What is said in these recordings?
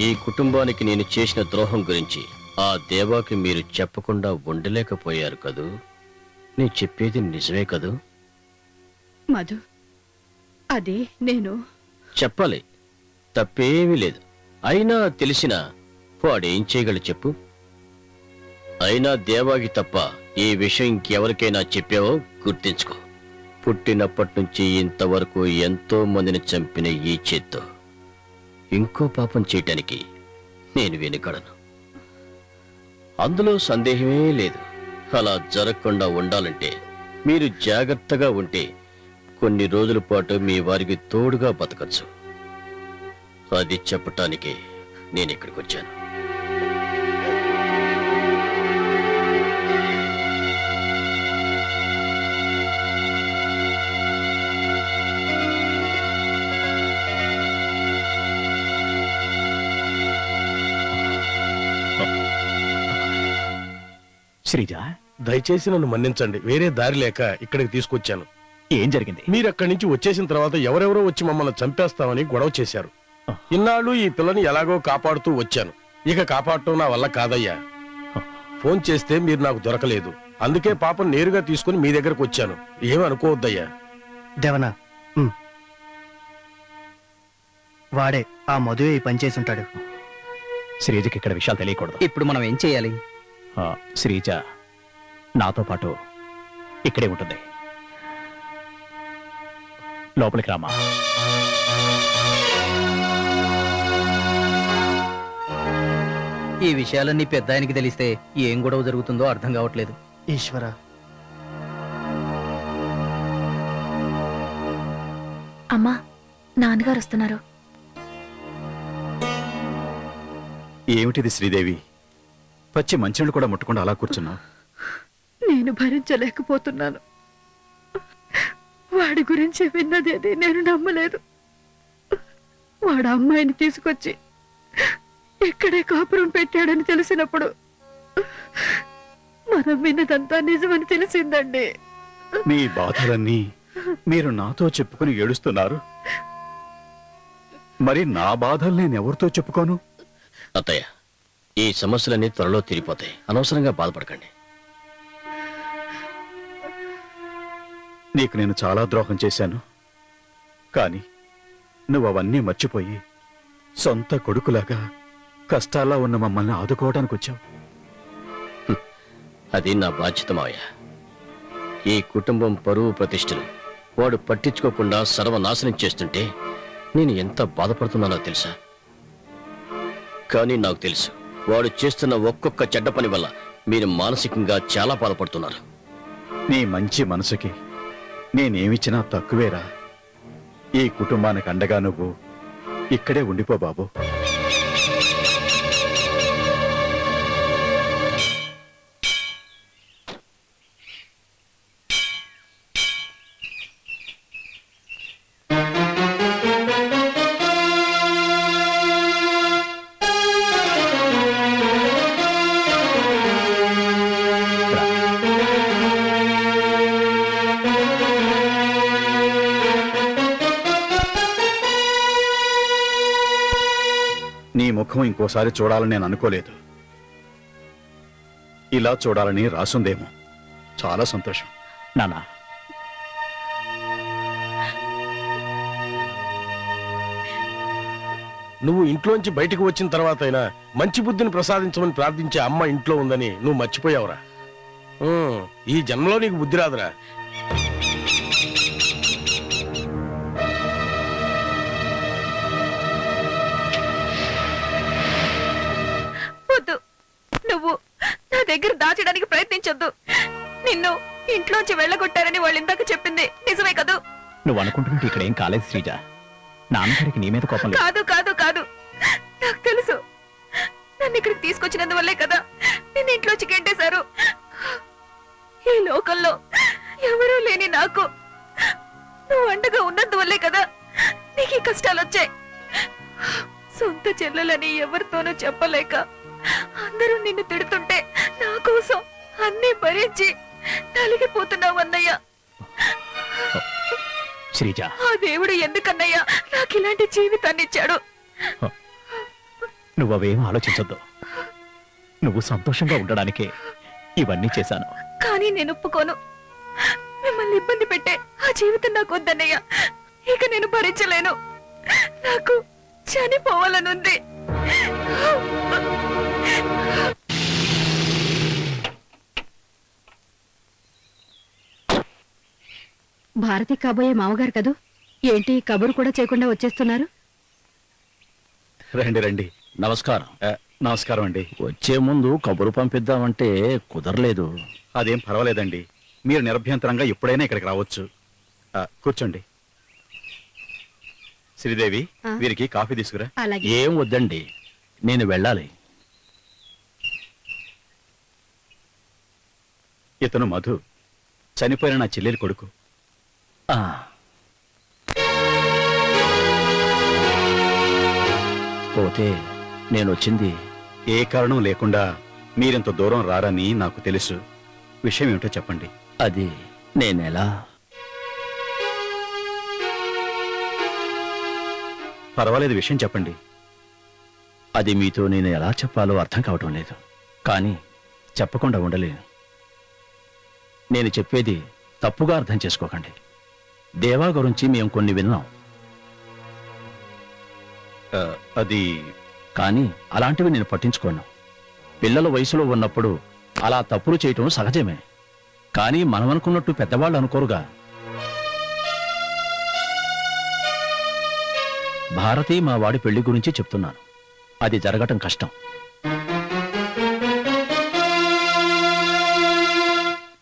ఈ కుటుంబానికి నేను చేసిన ద్రోహం గురించి ఆ దేవాకి మీరు చెప్పకుండా ఉండలేకపోయారు కదూ? నేను చెప్పేది నిజమే కదూ? మధు అది నేను. చెప్పాలి. తప్పేమీ లేదు. అయినా తెలిసిన వాడేం చేయగలడు చెప్పు? అయినా దేవాకి తప్ప ఈ విషయం ఇంకెవరికైనా చెప్పావో గుర్తించుకో. పుట్టినప్పటి నుంచి ఇంతవరకు ఎంతో మందిని చంపిన ఈ చేత్తో. ఇంకో పాపం చేయటానికి నేను వెనుకడను. అందులో సందేహమే లేదు. అలా జరగకుండా ఉండాలంటే మీరు జాగ్రత్తగా ఉంటే కొన్ని రోజుల పాటు మీ వారికి తోడుగా బతకచ్చు. అది చెప్పటానికి నేను ఇక్కడికి వచ్చాను శ్రీజ? దయచేసి నన్ను మన్నించండి. వేరే దారి లేక ఇక్కడికి తీసుకొచ్చాను. ఏం జరిగింది? మీరు అక్కడి నుంచి వచ్చేసిన తర్వాత ఎవరెవరో వచ్చి మమ్మల్ని చంపేస్తామని గొడవ చేశారు. ఇన్నాళ్ళు ఈ పిల్లని ఎలాగో కాపాడుతూ వచ్చాను. ఇక కాపాడటం నా వల్ల కాదయ్యా. ఫోన్ చేస్తే మీరు నాకు దొరకలేదు. అందుకే పాపం నేరుగా తీసుకుని మీ దగ్గరకు వచ్చాను. ఏమి అనుకోవద్దయ్యా. దేవనా. వాడే ఆ మధువే ఈ పని చేసి ఉంటాడు. శ్రీజకి ఇక్కడ విషయాలు తెలియకూడదు. ఇప్పుడు మనం ఏం చేయాలి? శ్రీజ నాతో పాటు ఇక్కడే ఉంటుంది. లోపలికి రామా. ఈ విషయాలన్నీ పెద్ద ఆయనకి తెలిస్తే ఏం గొడవ జరుగుతుందో అర్థం కావట్లేదు. ఈశ్వర. అమ్మా నాన్నగారు వస్తున్నారు. ఏమిటిది శ్రీదేవి? పచ్చి మంచినీళ్ళు కూడా ముట్టకుండా అలా కూర్చున్నావు. నేను భరించలేకపోతున్నాను. వాడి గురించి విన్నదేది నేను నమ్మలేదు. వాడు అమ్మాయిని తీసుకొచ్చి ఇక్కడే కాపురం పెట్టాడని తెలిసినప్పుడు మనం విన్నదంతా నిజమని తెలిసిందండి. మీ బాధలన్నీ మీరు నాతో చెప్పుకుని ఏడుస్తున్నారు. మరి నా బాధలు నేను ఎవరితో చెప్పుకోను? అత్తయ్య ఈ సమస్యలన్నీ త్వరలో తీరిపోతాయి. అనవసరంగా బాధపడకండి. నీకు నేను చాలా ద్రోహం చేశాను. కానీ నువ్వు అవన్నీ మర్చిపోయి సొంత కొడుకులాగా కష్టాల్లో ఉన్న మమ్మల్ని ఆదుకోవడానికి వచ్చావు. అది నా బాధ్యత మావయ్య. ఈ కుటుంబం పరువు ప్రతిష్టలు. వాడు పట్టించుకోకుండా సర్వనాశనం చేస్తుంటే నేను ఎంత బాధపడుతున్నానో తెలుసా? కానీ నాకు తెలుసు. వాడు చేస్తున్న ఒక్కొక్క చెడ్డ పని వల్ల మీరు మానసికంగా చాలా బాధపడుతున్నారు నీ మంచి మనసుకి నేనేమిచ్చినా తక్కువేరా. ఈ కుటుంబానికి అండగా నువ్వు ఇక్కడే ఉండిపో బాబు. ఇంకోసారి చూడాలని నేను అనుకోలేదు. ఇలా చూడాలని రాసుందేమో. చాలా సంతోషం. నానా. నువ్వు ఇంట్లోంచి బయటకు వచ్చిన తర్వాత అయినా మంచి బుద్ధిని ప్రసాదించమని ప్రార్థించే అమ్మ ఇంట్లో ఉందని నువ్వు మర్చిపోయావురా. ఈ జన్మలో నీకు బుద్ధి రాదురా. దగ్గర దాచడానికి ప్రయత్నించొద్దు. నిన్ను ఇంట్లోంచి వెళ్ళగొట్టారని వాళ్ళు ఇందాక చెప్పింది నిజమే కదూ? నువ్వు అనుకుంటున్నట్టు ఇక్కడ ఏం కాలేదు శ్రీజ. నాన్నగారికి నీ మీద కోపం కాదు కాదు కాదు. నాకు తెలుసు. నన్ను ఇక్కడికి తీసుకొచ్చినందువల్లే కదా నిన్ను ఇంట్లోంచి గెంటేశారు. ఈ లోకంలో ఎవరూ లేని నాకు నువ్వు అండగా ఉన్నందువల్లే కదా నీకు ఈ కష్టాలు వచ్చాయి సొంత చెల్లెలని ఎవరితోనూ చెప్పలేక అందరూ నిన్ను తిడుతుంటే నా కోసం అన్నీ భరించి నలిగిపోతున్నావు అన్నయ్య. శ్రీజ. ఆ దేవుడు ఎందుకన్నయ్యా? నాకు ఇలాంటి జీవితాన్ని ఇచ్చాడు. నువ్వు అవేం ఆలోచించొద్దు. నువ్వు సంతోషంగా ఉండడానికే ఇవన్నీ చేశాను. కానీ నేను ఒప్పుకోను. మిమ్మల్ని ఇబ్బంది పెట్టే ఆ జీవితం నాకు వద్దన్నయ్య. ఇక నేను భరించలేను. నాకు చనిపోవాలనుంది. భారతి కాబోయే మామగారు కదూ? ఏంటి కబురు కూడా చేయకుండా వచ్చేస్తున్నారు? రండి రండి. నమస్కారం. నమస్కారం అండి. వచ్చే ముందు కబురు పంపిద్దామంటే కుదరలేదు. అదేం పర్వాలేదండి. మీరు నిరభ్యంతరంగా ఎప్పుడైనా ఇక్కడికి రావచ్చు. కూర్చోండి. శ్రీదేవి. వీరికి కాఫీ తీసుకురా. అలాగే. ఏం వద్దండి. నేను వెళ్ళాలి. ఇతను మధు. చనిపోయిన నా చెల్లెలి కొడుకు. పోతే నేను వచ్చింది ఏ కారణం లేకుండా మీరింత దూరం రారని నాకు తెలుసు. విషయం ఏమిటో చెప్పండి. అది నేనెలా? పర్వాలేదు విషయం చెప్పండి. అది మీతో నేను ఎలా చెప్పాలో అర్థం కావటం లేదు. కానీ చెప్పకుండా ఉండలేను. నేను చెప్పేది తప్పుగా అర్థం చేసుకోకండి. దేవా గురించి మేము కొన్ని విన్నాం. అది కానీ అలాంటివి నేను పట్టించుకోను. పిల్లల వయసులో ఉన్నప్పుడు అలా తప్పులు చేయటం సహజమే. కానీ మనం అనుకున్నట్టు పెద్దవాళ్ళు అనుకోరుగా. భారతి మా వాడి పెళ్ళి గురించి చెప్తున్నాను. అది జరగటం కష్టం.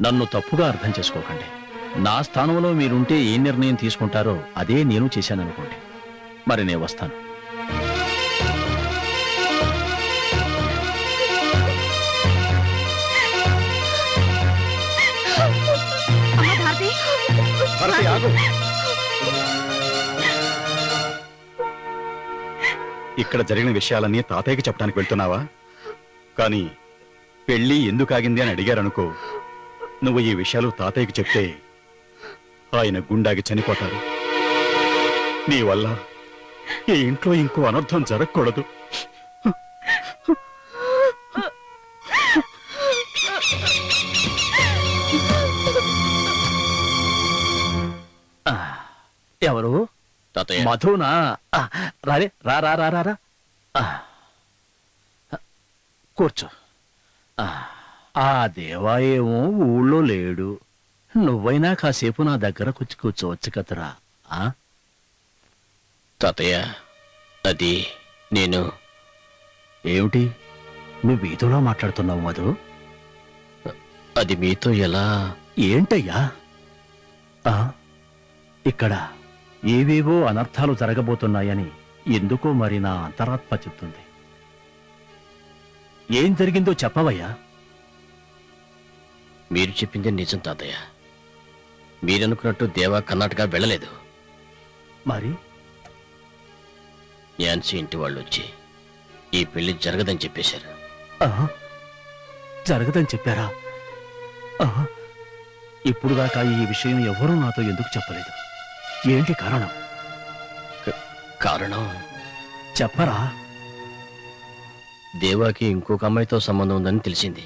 నన్ను తప్పుగా అర్థం చేసుకోకండి. నా స్థానంలో మీరుంటే ఏ నిర్ణయం తీసుకుంటారో అదే నేను చేశాననుకోండి. మరి నేను వస్తాను. భారతి ఆగు. ఇక్కడ జరిగిన విషయాలన్నీ తాతయ్యకి చెప్పడానికి వెళ్తున్నావా? కానీ పెళ్ళి ఎందుకు ఆగింది అని అడిగారనుకో నువ్వు ఈ విషయాలు తాతయ్యకి చెప్తే ఆయన గుండాగి చనిపోతారు. నీ వల్ల ఈ ఇంట్లో ఇంకో అనర్థం జరగకూడదు. ఎవరు? తాతయ్య. మధునా? ఆ, రారే రా రా రా రా రా. ఆ. కూర్చో. ఆ, ఆ దేవా ఏమో ఊళ్ళో లేడు. నువ్వైనా కాసేపు నా దగ్గర కూర్చు కూర్చోవచ్చు కదరా? తాతయ్య అది నేను. ఏమిటి? నువ్వు వీధిలో మాట్లాడుతున్నావు మధు? అది మీతో ఎలా? ఏంటయ్యా? ఇక్కడ ఏవేవో అనర్థాలు జరగబోతున్నాయని ఎందుకో మరి నా అంతరాత్మ చెప్తుంది. ఏం జరిగిందో చెప్పవయ్యా. మీరు చెప్పింది నిజం తాతయ్య. మీరనుకున్నట్టు దేవా కర్ణాటక వెళ్ళలేదు. మరి? న్యాన్సీ ఇంటి వాళ్ళు వచ్చి ఈ పెళ్ళి జరగదని చెప్పేశారు? జరగదని చెప్పారా? ఇప్పుడు దాకా ఈ విషయం ఎవరూ నాతో ఎందుకు చెప్పలేదు? ఏంటి కారణం? కారణం? చెప్పరా? దేవాకి ఇంకొక అమ్మాయితో సంబంధం ఉందని తెలిసింది.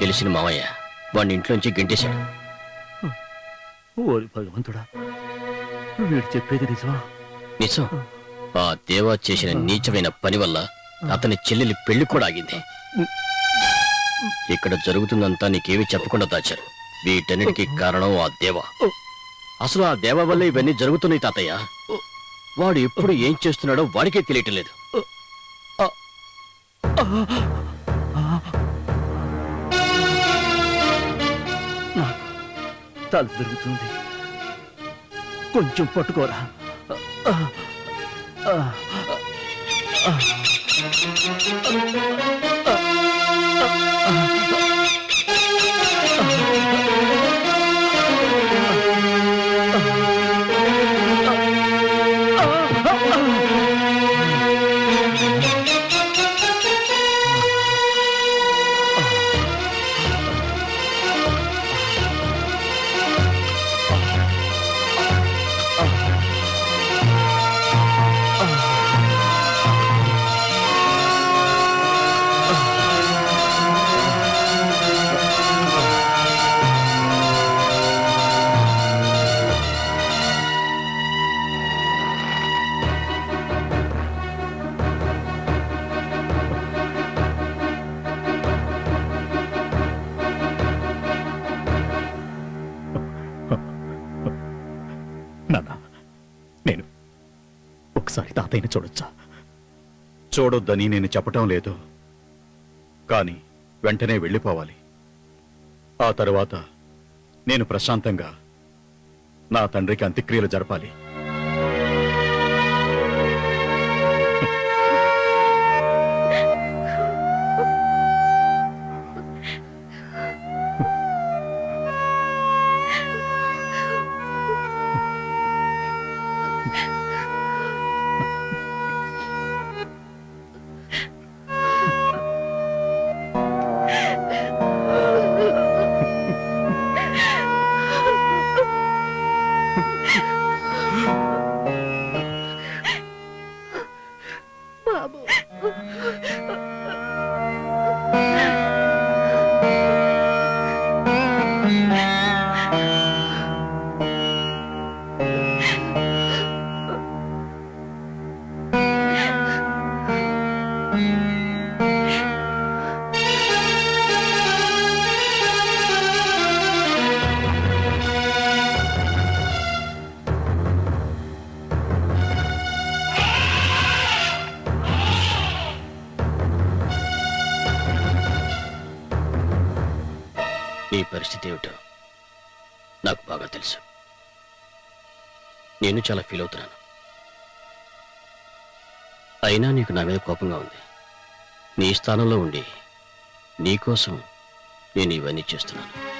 తెలిసిన మామయ్య వాడిని ఇంట్లోంచి గెంటేశాడు. ఓరి భగవంతుడా వీడు చెప్పేది నిజమా? నిజం. ఆ దేవా చేసిన నీచమైన పని వల్ల అతని చెల్లెలి పెళ్ళి కూడా ఆగింది. ఇక్కడ జరుగుతుందంతా నీకేమీ చెప్పకుండా దాచారు. వీటన్నిటికీ కారణం ఆ దేవ. అసలు ఆ దేవ వల్ల ఇవన్నీ జరుగుతున్నాయి తాతయ్య. వాడు ఎప్పుడు ఏం చేస్తున్నాడో వాడికే తెలియటం లేదు. తల తిరుగుతుంది కొంచెం పట్టుకోరా ఆ, నేను ఒకసారి తాతయ్యని చూడొచ్చా? చూడొద్దని నేను చెప్పటం లేదు. కానీ వెంటనే వెళ్ళిపోవాలి. ఆ తర్వాత నేను ప్రశాంతంగా నా తండ్రికి అంత్యక్రియలు జరపాలి. う。పరిస్థితి ఏమిటో నాకు బాగా తెలుసు. నేను చాలా ఫీల్ అవుతున్నాను. అయినా నీకు నా మీద కోపంగా ఉంది. నీ స్థానంలో ఉండి నీకోసం నేను ఇవన్నీ చేస్తున్నాను.